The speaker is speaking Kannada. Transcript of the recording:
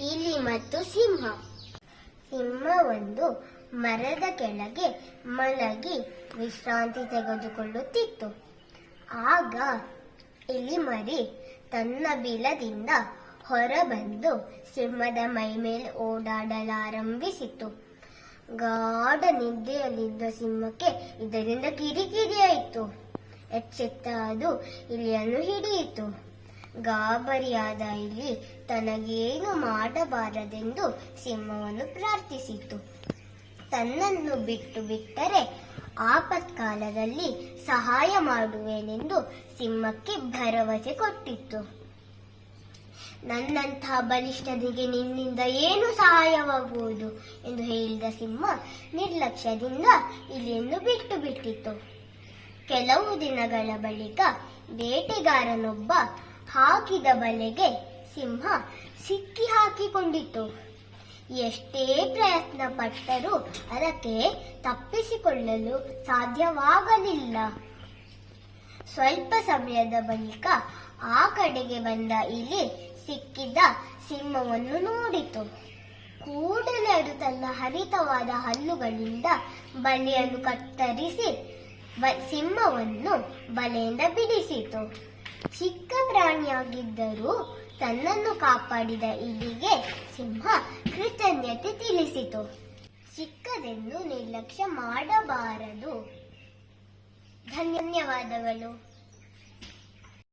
ಇಲಿ ಮತ್ತು ಸಿಂಹ. ಸಿಂಹ ಒಂದು ಮರದ ಕೆಳಗೆ ಮಲಗಿ ವಿಶ್ರಾಂತಿ ತೆಗೆದುಕೊಳ್ಳುತ್ತಿತ್ತು. ಆಗ ಇಲಿ ಮರಿ ತನ್ನ ಬಿಲದಿಂದ ಹೊರಬಂದು ಸಿಂಹದ ಮೈ ಮೇಲೆ ಓಡಾಡಲಾರಂಭಿಸಿತು ಗಾಢ ನಿದ್ದೆಯಲ್ಲಿದ್ದ ಸಿಂಹಕ್ಕೆ ಇದರಿಂದ ಕಿರಿಕಿರಿಯಾಯಿತು ಎಚ್ಚೆತ್ತ ಅದು ಇಲಿಯನ್ನು ಹಿಡಿಯಿತು. ಗಾಬರಿಯಾದ ಇಲ್ಲಿ ತನಗೇನು ಮಾಡಬಾರದೆಂದು ಸಿಂಹವನ್ನು ಪ್ರಾರ್ಥಿಸಿತು ತನ್ನನ್ನು ಬಿಟ್ಟು ಬಿಟ್ಟರೆ ಆಪತ್ಕಾಲದಲ್ಲಿ ಸಹಾಯ ಮಾಡುವೆನೆಂದು ಸಿಂಹಕ್ಕೆ ಭರವಸೆ ಕೊಟ್ಟಿತ್ತು. ನನ್ನಂತಹ ಬಲಿಷ್ಠನಿಗೆ ನಿನ್ನಿಂದ ಏನು ಸಹಾಯವಾಗುವುದು ಎಂದು ಹೇಳಿದ ಸಿಂಹ ನಿರ್ಲಕ್ಷ್ಯದಿಂದ ಇಲಿಯನ್ನು ಬಿಟ್ಟು ಬಿಟ್ಟಿತು ಕೆಲವು ದಿನಗಳ ಬಳಿಕ ಬೇಟೆಗಾರನೊಬ್ಬ ಹಾಕಿದ ಬಲೆಗೆ ಸಿಂಹ ಸಿಕ್ಕಿ ಹಾಕಿಕೊಂಡಿತು ಎಷ್ಟೇ ಪ್ರಯತ್ನ ಪಟ್ಟರೂ ಅದಕ್ಕೆ ತಪ್ಪಿಸಿಕೊಳ್ಳಲು ಸಾಧ್ಯವಾಗಲಿಲ್ಲ. ಸ್ವಲ್ಪ ಸಮಯದ ಬಳಿಕ ಆ ಕಡೆಗೆ ಬಂದ ಇಲಿ ಸಿಕ್ಕಿದ್ದ ಸಿಂಹವನ್ನು ನೋಡಿತು. ಕೂಡಲೇ ಅದು ತನ್ನ ಹರಿತವಾದ ಹಲ್ಲುಗಳಿಂದ ಬಲೆಯನ್ನು ಕತ್ತರಿಸಿ ಸಿಂಹವನ್ನು ಬಲೆಯಿಂದ ಬಿಡಿಸಿತು. ಚಿಕ್ಕ ಪ್ರಾಣಿಯಾಗಿದ್ದರೂ ತನ್ನನ್ನು ಕಾಪಾಡಿದ ಇಲಿಗೆ ಸಿಂಹ ಕೃತಜ್ಞತೆ ತಿಳಿಸಿತು. ಚಿಕ್ಕದೆಂದು ನಿರ್ಲಕ್ಷ್ಯ ಮಾಡಬಾರದು. ಧನ್ಯವಾದಗಳು.